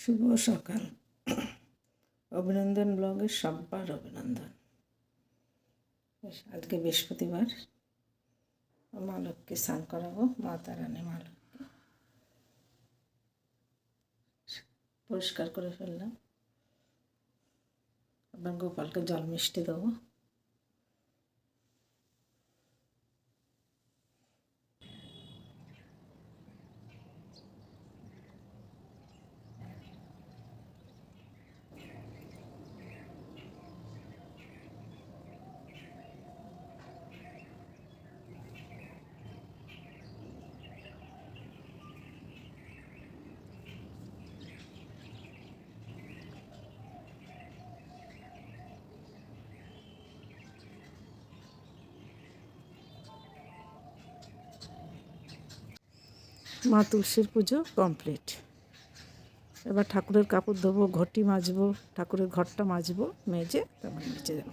শুভ সকাল। অভিনন্দন ব্লগের সব্বার অভিনন্দন। আজকে বৃহস্পতিবার। মা লক্ষ্মী স্নান করাবো, মা তারানি মা পরিষ্কার করে ফেললাম। আবার গোপালকে জল মিষ্টি দেবো। মা তুলসীর পুজো কমপ্লিট। এবার ঠাকুরের কাপড় ধোবো, ঘটি মাজবো, ঠাকুরের ঘরটা মাজবো, মেজে তারপর নিচে যাব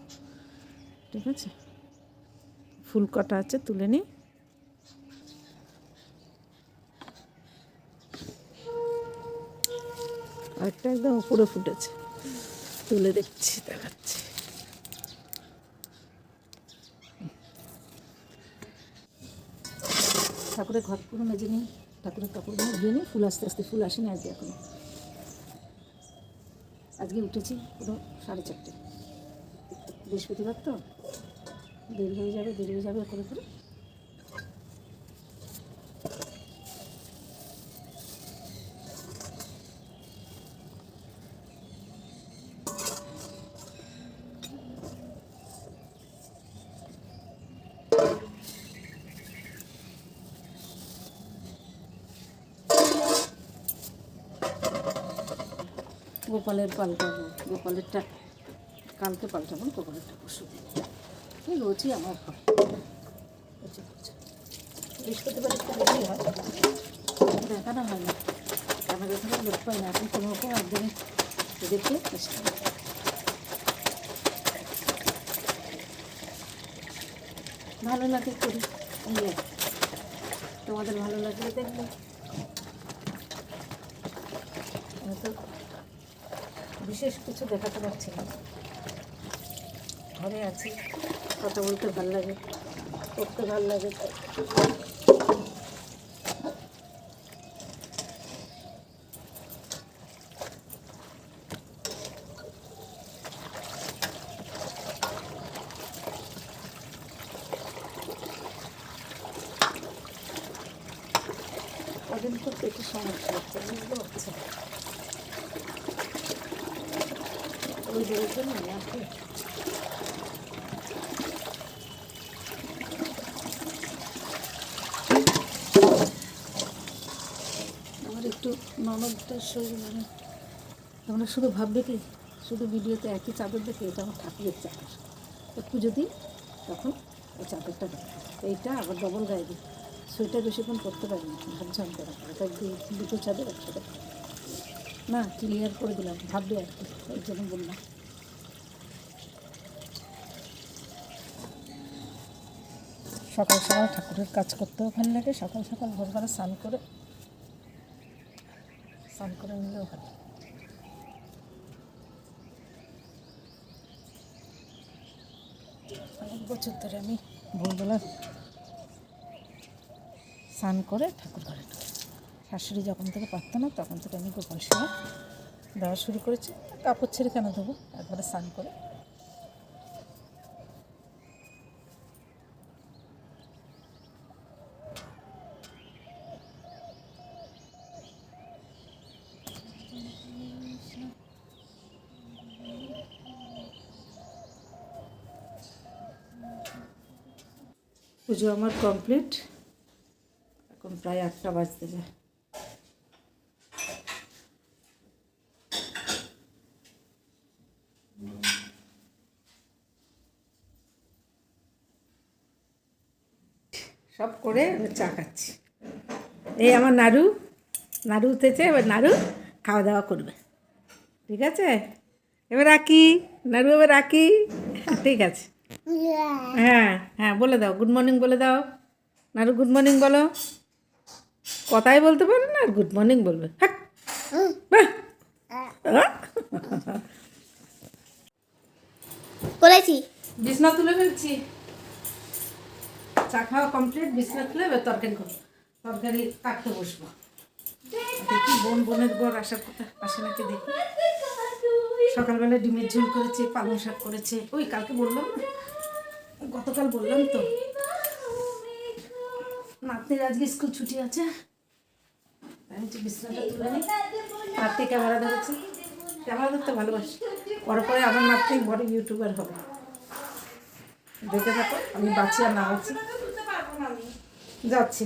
ঠিক আছে? ফুল কটা আছে তুলে নিই। আরেকটা একদম উপরে ফুটেছে। তুলে দেখছি, দেখাচ্ছি। ঠাকুরের ঘর পুরো মেজে নিই। ঠাকুরের কাপড়গুলো ধুয়ে নিই ফুল আস্তে আস্তে ফুল আসে আসেনি আজকে এখন। আজকে উঠেছি পুরো সাড়ে চারটে। বৃহস্পতিবার তো, দেরি হয়ে যাবে, দেরি হয়ে যাবে করে করে। গোপালের পাল্টাবো, গোপালেরটা কালকে পাল্টাবো, গোপালেরটা পরশু দিন। এই রোজই আমার হয়। রোজই রোজ। বৃহস্পতিবার একটু বেশি হয়। দেখানো হয় না। থেকে লোক পাই না। এখন কোনো রকম একদিনে দেখে চেষ্টা করি। ভালো লাগে করি। কি। তোমাদের ভালো লাগলে দেখবে। তো বিশেষ কিছু দেখাতে পারছি না। ঘরে আছি। কথা বলতে ভালো লাগে করতে ভালো লাগে কদিন তো পেটের সমস্যা হচ্ছে, বুঝতে পারছি ওই জন্য নাকি আমার একটু ননদটার শরীর মানে তোমরা শুধু ভাববে কি শুধু ভিডিওতে একই চাদর দেখে এটা আমার ঠাকুরের চাদর। পুজো দিই তখন ওই চাদরটা এইটা আবার ডবল গায়ে দিই। সোয়েটার বেশিক্ষণ করতে পারি না ঝামঝাম করে। দুটো চাদর একসাথে। না ক্লিয়ার করে দিলাম, ভাববে আর কি, ওই জন্য বললাম। সকাল সকাল ঠাকুরের কাজ করতেও ভালো লাগে, সকাল সকাল ভোরবেলা স্নান করে স্নান করে নিলেও ভালো অনেক বছর ধরে আমি ভোরবেলা স্নান করে ঠাকুর ঘরে ঢুকি। শাশুড়ি যখন থেকে পারতো না, তখন থেকে আমি গোপাল সেবা দেওয়া শুরু করেছি। কাপড় ছেড়ে কেন দেবো? একবারে স্নান করে। পুজো আমার কমপ্লিট এখন প্রায় আটটা বাজতে যায়। সব করে এবার চা খাচ্ছি। এই আমার নাড়ু নাড়ু উঠেছে এবার নাড়ু খাওয়া দাওয়া করবে। ঠিক আছে? এবার রাখি নাড়ু এবার রাখি। ঠিক আছে। হ্যাঁ হ্যাঁ বলে দাও গুড মর্নিং বলে দাও। নাড়ু গুড মর্নিং বলো। কথাই বলতে পারে না আর গুড মর্নিং বলবে। হ্যাঁ। করেছি বিছনা তুলে ফেলছি। চা খাওয়া কমপ্লিট বিছনা তুলে এবার তরকারি করব। তরকারি কাটতে বসবো। দেখি বোন, বোনের গড় আসার কথা আসে নাকি দেখি। সকালবেলা ডিমের ঝোল করেছে, পালং শাক করেছে। ওই কালকে বললাম গতকাল বললাম তো। নাতনির আজকে স্কুল ছুটি আছে। আমি তুলে নিই। ক্যামেরা ধরেছে। ক্যামেরা ধরতে ভালোবাসি। পরে পরে আমার নাতনি বড় ইউটিউবার হবে। দেখে থাকো, আমি বাঁচি আর না বাঁচি। যাচ্ছি।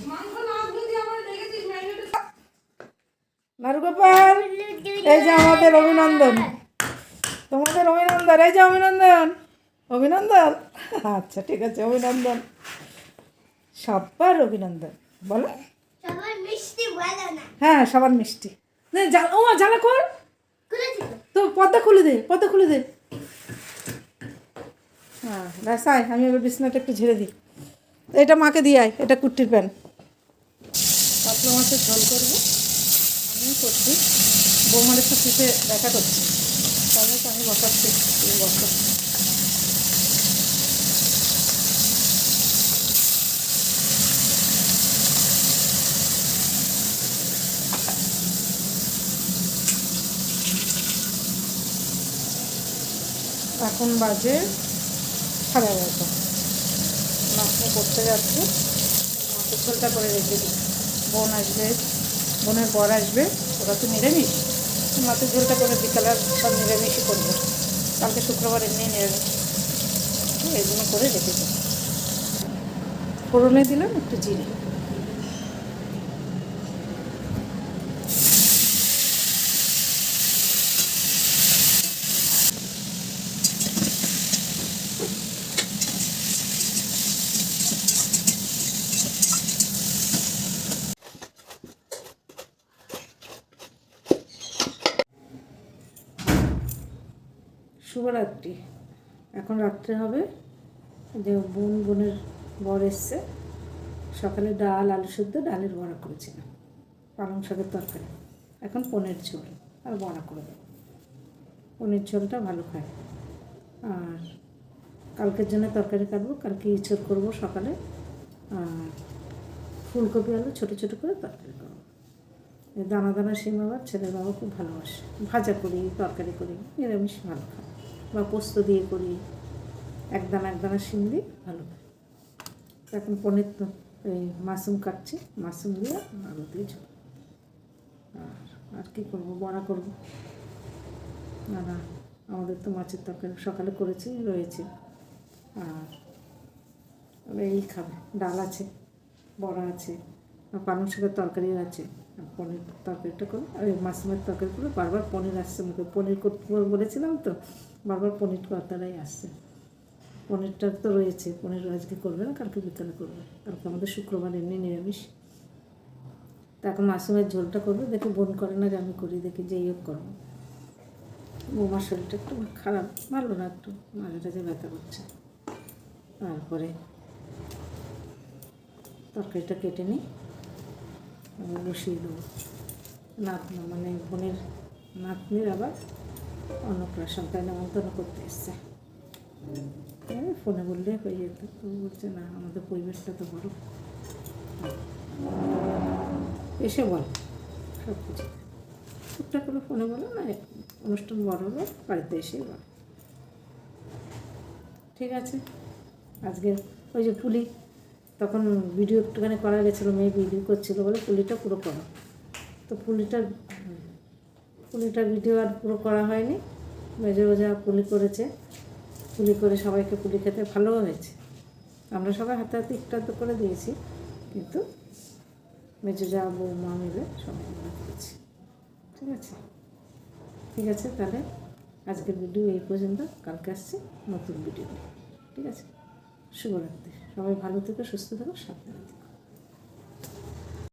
নারুগোপাল এই যে আমাদের অভিনন্দন। তোমাদের অভিনন্দন এই যে অভিনন্দন। অভিনন্দন? আচ্ছা ঠিক আছে অভিনন্দন। সবার অভিনন্দন বলো। মিষ্টি হ্যাঁ সবার মিষ্টি। ও জ্বালা কর তো। পর্দা খুলে দে পর্দা খুলে দে। হ্যাঁ ব্যাস আয় আমি এবার বিছনাটা একটু ঝেড়ে দিই। এটা মাকে দিয়ে আয়, এটা কুর্তির প্যান। কাতলা মাছের ঝোল করব। আমি করছি। বৌমার একটু পিঠে দেখা করছি। তাহলে তো আমি বসাচ্ছি, তুমি বসো। এখন বাজে সাড়ে এগারোটা। করতে যাচ্ছি। মাছের করে রেখে দিই। বোন আসবে, বোনের বর আসবে, ওরা তো নিরামিষ। মাছের ঝোলটা করে বিকালে সব নিরামিষই করব। কালকে শুক্রবার এমনি নিরামিষ। এই জন্য করে রেখে দিই। ফোড়নে দিলাম একটু জিরে। শুভরাত্রি। এখন রাত্রে হবে। যে বোন, বোনের বর এসছে। সকালে ডাল, আলু সেদ্ধ, ডালের বড়া করেছিলাম। পালং শাকের তরকারি। এখন পনির ঝোল। আর বড়া করে দেবো পনির ঝোলটা ভালো খায় আর কালকের জন্য তরকারি কাটবো। কালকে ইঁচড় করব সকালে। আর ফুলকপি, আলু ছোটো ছোটো করে তরকারি করব। দানা দানা সিম আবার ছেলের বাবা খুব ভালোবাসে। ভাজা করি, তরকারি করি। নিরামিষ ভালো খায়। বা পোস্ত দিয়ে করি। এক দানা এক দানা শিম দিই ভালো এখন পনির তো এই মাশরুম কাটছি। মাশরুম দিয়ে আলু দিয়ে ঝোল। আর আর কী করব? বড়া করব। না না আমাদের তো মাছের তরকারি সকালে করেছি রয়েছে। আর এই খাবে। ডাল আছে বড়া আছে আর পালং শাকের তরকারিও আছে। পনির তরকারিটা করে আর মাশরুমের তরকারি করে বারবার পনির আসছে মুখে। পনির করতে বলেছিলাম তো, বারবার পনির কথাটাই আসছে। পনিরটা তো রয়েছে, পনির আজকে করবে না, কালকে বিকালে করবে। কালকে আমাদের শুক্রবার এমনি নিরামিষ। তা এখন মাশরুমের ঝোলটা করবে, দেখি বোন করে না যে আমি করি, দেখি যেই হোক করব বৌমার শরীরটা একটু খারাপ, ভালো না একটু মাঝে টাঝে ব্যথা করছে। তারপরে তরকারিটা কেটে নিই। আমি বসিয়ে দেবো। নাত মানে বোনের নাতনির আবার অন্নপ্রাশন, তাই নেমন্তন্ন করতে এসছে। ফোনে বললে হয়ে যেত। তো বলছে, না, আমাদের পরিবেশটা তো বড়। এসে বল, সব কিছু। টুকটাক করে ফোনে বলো, না, অনুষ্ঠান বড় হলে, বাড়িতে এসেই বল। ঠিক আছে, আজকে ওই যে পুলি তখন ভিডিও একটুখানি করা গেছিল, মেয়ে ভিডিও করছিল বলে পুলিটা পুরো করা। তো পুলিটার পুলিটার ভিডিও আর পুরো করা হয়নি। মেজো যা পুলি করেছে। পুলি করে সবাইকে পুলি খেতে ভালোও হয়েছে। আমরা সবাই হাতে হাতে একটু আধটু করে দিয়েছি, কিন্তু মেজো যা বৌমা মিলে সবাই করেছি ঠিক আছে? ঠিক আছে, তাহলে আজকের ভিডিও এই পর্যন্ত। কালকে আসছে নতুন ভিডিও ঠিক আছে? শুভরাত্রি। সবাই ভালো থেকো সুস্থ থাকো সাবধানে থেকো।